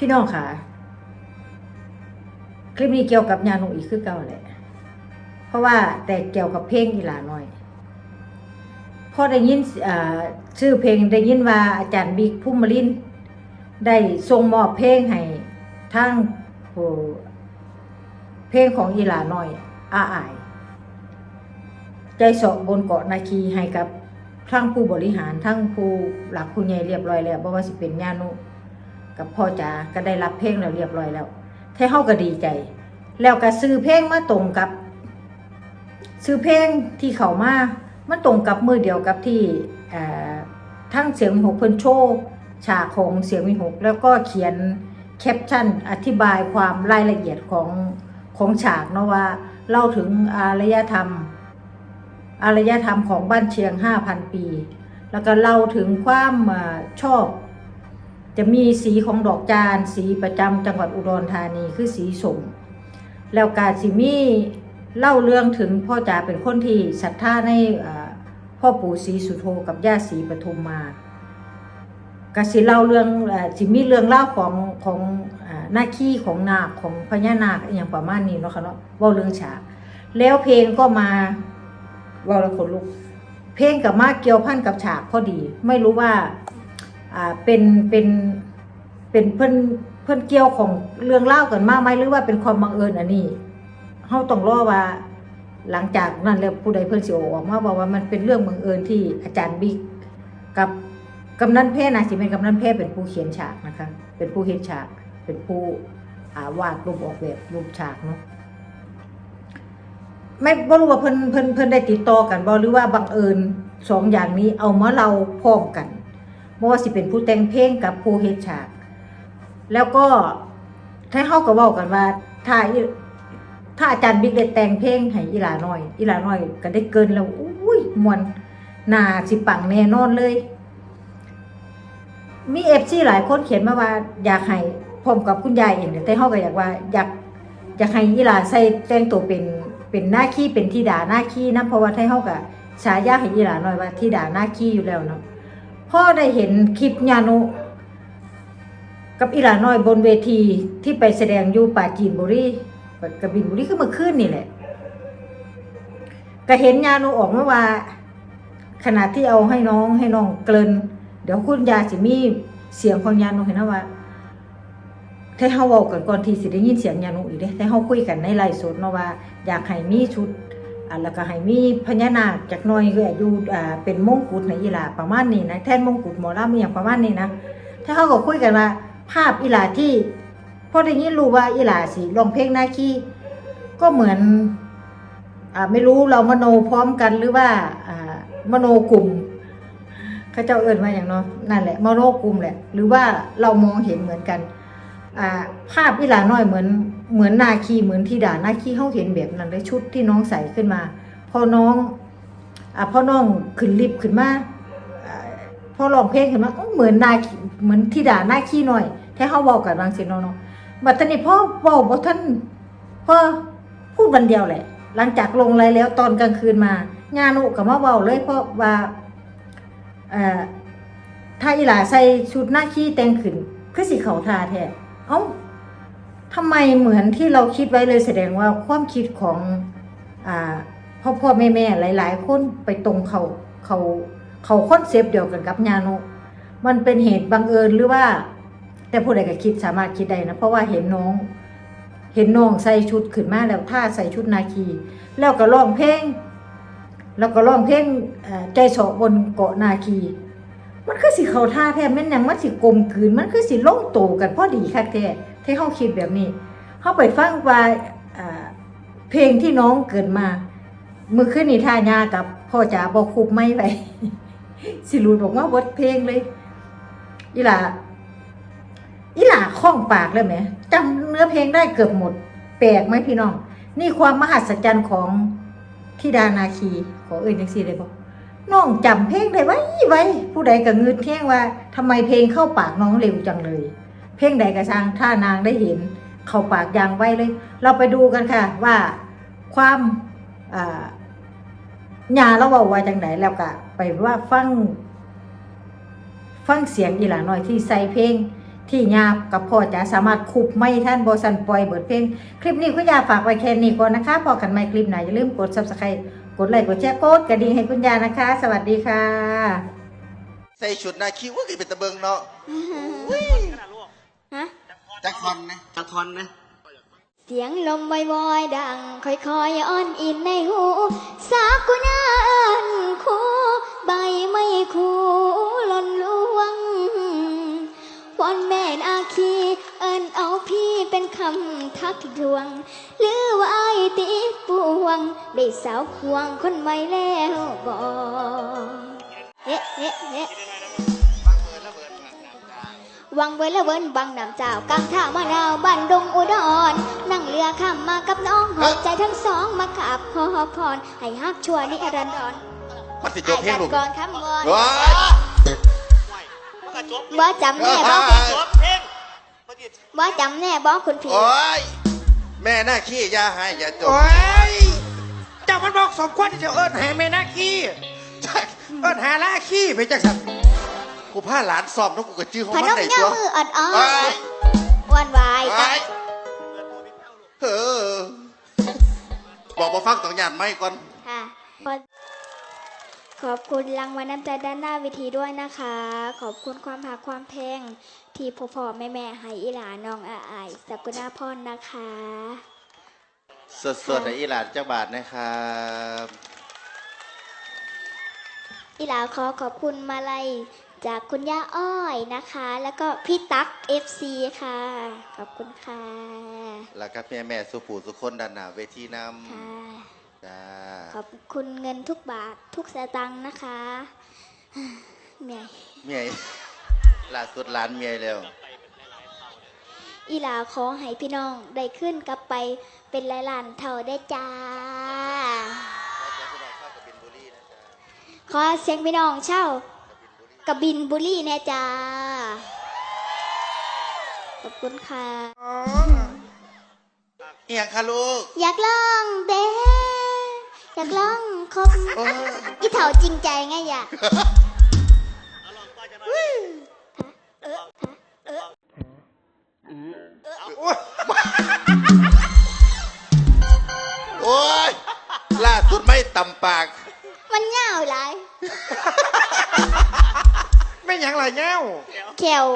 พี่น้องค่ะ คลิปนี้เกี่ยวกับยาหนูอีกคือเก่าแหละ เพราะว่าแต่เกี่ยวกับเพลงอีหลาน้อยพอได้ยินชื่อเพลงได้ยินว่าอาจารย์บิ๊กพุ่มมลินได้ส่งมอบเพลงให้ทั้งผู้เพลงของอีหลาน้อย อาอาย ใจเสาะบนเกาะนาคีให้กับทั้งผู้บริหารทั้งผู้หลักผู้ใหญ่เรียบร้อยแล้วบ่ว่าสิเป็นญานุ กับพ่อจ๋าก็ได้รับเพลงแล้วเรียบร้อยแล้วแท้เฮาก็ดีใจ แล้วก็ซื้อเพลงมาตรงกับ ซื้อเพลงที่เขามามันตรงกับมือเดียวกับที่ทั้งเสียงวิหกเพิ่นโชว์ฉากของเสียงวิหกแล้วก็เขียนแคปชั่นอธิบายความรายละเอียดของของฉากเนาะว่าเล่าถึงอารยธรรม อารยธรรมของบ้านเชียง 5,000 ปี แล้วก็เล่าถึงความชอบ จะมีสีของดอกจานสีประจำจังหวัดอุดรธานีคือสีส้มแล้วกาสิมีเล่าเรื่องถึงพ่อจ๋าเป็นคนที่ศรัทธาในพ่อปู่ศรีสุโธกับย่าศรีปทุมมากสิเล่าเรื่องสิมีเรื่องเล่าของของหน้าขี้ของนาคของพญานาคอย่างประมาณนี้เนาะค่ะเนาะว่าเรื่องฉากแล้วเพลงก็มาว่าล้วขนลุกเพลงกับมาเกี่ยวพันกับฉากพอดี ไม่รู้ว่า อ่าเป็นเป็นเป็นเพิ่นเพิ่นเกี่ยวของเรื่องเล่ากันมากไหมหรือว่าเป็นความบังเอิญอันนี้เฮาต้องรอว่า หลังจากนั้นแล้วผู้ใดเพิ่นสิออกมาบอกว่ามันเป็นเรื่องบังเอิญที่อาจารย์บิ๊กกับกำนันเพศนะสิเป็นกำนันเพศเป็นผู้เขียนฉากนะคะ เป็นผู้เฮ็ดฉาก เป็นผู้าวาดรูปออกแบบรูปฉากเนาะไม่บ่รู้ว่าเพิ่นเพิ่นเพิ่นได้ติดต่อกันบ่หรือว่าบังเอิญสองอย่างนี้เอามาเราพร้อมกัน บ่ว่าสิเป็นผู้แต่งเพลงกับผู้เฮ็ดฉาก แล้วก็ถ้าเฮาก็เว้ากันว่าถ้าถ้าอาจารย์บิ๊กได้แต่งเพลงให้อีหลาน้อย อีหลาน้อยก็ได้เกินแล้วอุ้ยมวนน่าสิปังแน่นอนเลย มี FC หลายคนเขียนมาว่าอยากให้ผมกับคุณยายเองแต่เฮาก็อยากว่าอยากอยากให้อีหลาใส่แต่งตัวเป็นเป็นหน้าขี้เป็นธิดาหน้าขี้นะเพราะว่าไทเฮาก็ฉายาให้อีหลาน้อยว่าธิดาหน้าขี้อยู่แล้วเนาะ พ่อได้เห็นคลิปญานุ กับอีหลาน้อยบนเวทีที่ไปแสดงอยู่ป่าจีนบุรีกระบินบุรีก็เมื่อคืนนี่แหละ ก็เห็นญานุออกมาว่า ขณะที่เอาให้น้องให้น้องเกิน เดี๋ยวคุณยาสิมีเสียงของญานุเห็นนะว่าถ้าเฮาเว้ากันก่อนที่สิได้ยินเสียงญานุอีกเด้ถ้าเฮาคุยกันในไลฟ์สดเนาะว่า อยากให้มีชุด อ่าแล้วก็ให้มีพญานาคจากหน่อยคืออยู่อ่าเป็นมงกุฎในอีหลาประมาณนี้นะแท่นมงกุฎหมอลำอย่างประมาณนี้นะถ้าเขาก็คุยกันว่า ภาพอีหลาที่พอได้ยินรู้ว่าอีหลาสิร้องเพลงหน้าขี้ก็เหมือนอ่าไม่รู้เรามโนพร้อมกันหรือว่าอ่ามโนกลุ่มเขาเจ้าเอิญมาอย่างเนาะนั่นแหละมโนกลุ่มแหละ หรือว่าเรามองเห็นเหมือนกัน อ่าภาพอีหลาน้อยเหมือนเหมือนนาคีเหมือนที่ด่านาคีเขาเห็นแบบนั้นเลยชุดที่น้องใส่ขึ้นมา พอน้องอ่าพอน้องขึ้นลิฟต์ขึ้นมาอพอร้องเพลงขึ้นมาเหมือนนาคีเหมือนที่ด่านาคีหน่อยแท้เขาบอกกันบางสิเนาะเนาะบัดตอนนี้พ่อบอกบ่ท่านพ่อพูดวันเดียวแหละ หลังจากลงไล่แล้วตอนกลางคืนมาญานุกับมาเว้าเลยเพราะว่าเอ่อถ้าอีหลาใส่ชุดหน้าขี้แต่งขึ้นคือสิเขาทาแท้ เอ้าทำไมเหมือนที่เราคิดไว้เลยแสดงว่าความคิดของอ่าพ่อพ่อแม่แม่หลาย ๆ คนไปตรงเขาเขาเขาคอนเซปต์เดียวกันกับญาโนมันเป็นเหตุบังเอิญหรือว่า แต่ผู้ใดก็คิดสามารถคิดได้นะเพราะว่าเห็นน้อง เห็นน้องใส่ชุดขึ้นมาแล้วท่าใส่ชุดนาคี แล้วก็ร้องเพลงแล้วก็ร้องเพลงใจเสบนเกาะนาคี มันคือสิเขาท่าแท้แม่นยังมันสิกลมกลืน มันคือสิลงโตกันพอดีคักแท้ที่เฮาคิดแบบนี้เฮาไปฟังว่าเพลงที่น้องเกิดมา มือขึ้นนี่ท่ายากับพ่อจ๋าบอกคุบไม่ไปสิรูดบอกว่าบทเพลงเลยอีหล่าอีหล่าคล่องปากเลยไหมจำเนื้อเพลงได้เกือบหมด แปลกไหมพี่น้อง นี่ความมหัศจรรย์ของทิดานาคีขอเอ่ยจังซี่เลยบอก น้องจำเพลงได้ไว้ไว้ผู้ใดก็งืดแท่งว่าทำไมเพลงเข้าปากน้องเร็วจังเลย เพลงใดกระช่างถ้านางได้เห็น เข้าปากอยางไว้เลย เราไปดูกันค่ะว่าความอ่าญาเราเว้าว่าจังไดแล้วก็ไปว่าฟังฟังเสียงอีหลาน้อยที่ใส่เพลง ที่ยากับพ่อจะสามารถคุบไม่ท่านบอสันปล่อยเบิดเพลง คลิปนี้คุณยาฝากไว้แค่นี้ก่อนนะคะพอกันใหม่คลิปไหนอย่าลืมกด subscribe กดไลค์กดแชร์กดกระดิ่งให้คุณยานะคะ สวัสดีค่ะ ใส่ชุดนาคิวว่าคือเป็นตะเบิงเนาะฮะจักทอนนะจักทอนนะ เสียงลมวอยๆดัง ค่อยๆอ้อนอินในหูำทักดวง หรือว่าไอ้ายติปวง ได้สาวควงคนใหม่แล้วบอกเฮ้เฮ้เฮ้วังเวละเวินบังน้ำเจ้ากลางท่ามะนาวบ้านดงอุดร นั่งเรือข้ามมากับน้องหอบใจทั้งสองมาขาบขอพรให้ฮักชั่วนิรันดรมันสิจบเพลงกัลูกก่อนคำวอนว้ายบ่จำแน่บ่ว้ายจบเพลงมาดิ บ่จำแน่บ่คุณพี่โอ้ยแม่หน้าขี้อยาหายอย่าจบโอ้ยเจ้ามันบอกสมควรที่จะเอิ้นหาแม่นาคีจักเอิ้นหาล่าขี้ไปจังสันกูพาหลานสอบน้องกูกระจื้อของพมันนมไหนเงาตัว มืออ่อนอ่อว้ายนวันวายว้ายเออบอกมาฟังต้องหยาดไม่ก่อนค่ะ ขอบคุณรางวัลน้ำใจด้านหน้าเวทีด้วยนะคะ ขอบคุณความหักความแพงที่พ่อพ่อแม่แม่ให้อีหลาน้องอาอายสกุณาพรนะคะ สดๆให้อีหลานจักบาทนะครับอีหลาขอขอบคุณมาลัยจากคุณย่าอ้อยนะคะ แล้วก็พี่ตั๊ก FC ค่ะ ขอบคุณค่ะ แล้วก็แม่แม่ๆสุผูสุคนด้านหน้าเวทีนค่ะำจ้า ขอบคุณเงินทุกบาททุกสตางค์นะคะเมียเมียล่าสุดหลานเมียแล้วอีหลาขอให้พี่น้องได้ขึ้นกลับไปเป็นหลายล้านเท่าได้จ้า ขอเสียงพี่น้องเช่ากระบินบุรีแน่จ้า ขอบคุณค่ะเอียงค่ะลูก อยากลองเด้ อยากลองคบโอ้ยอีเถ่าจริงใจไงอยากโอ้ยล่าสุดไม่ตำปาก มันเงาหลายไม่หยังไรเงี้ยว แขว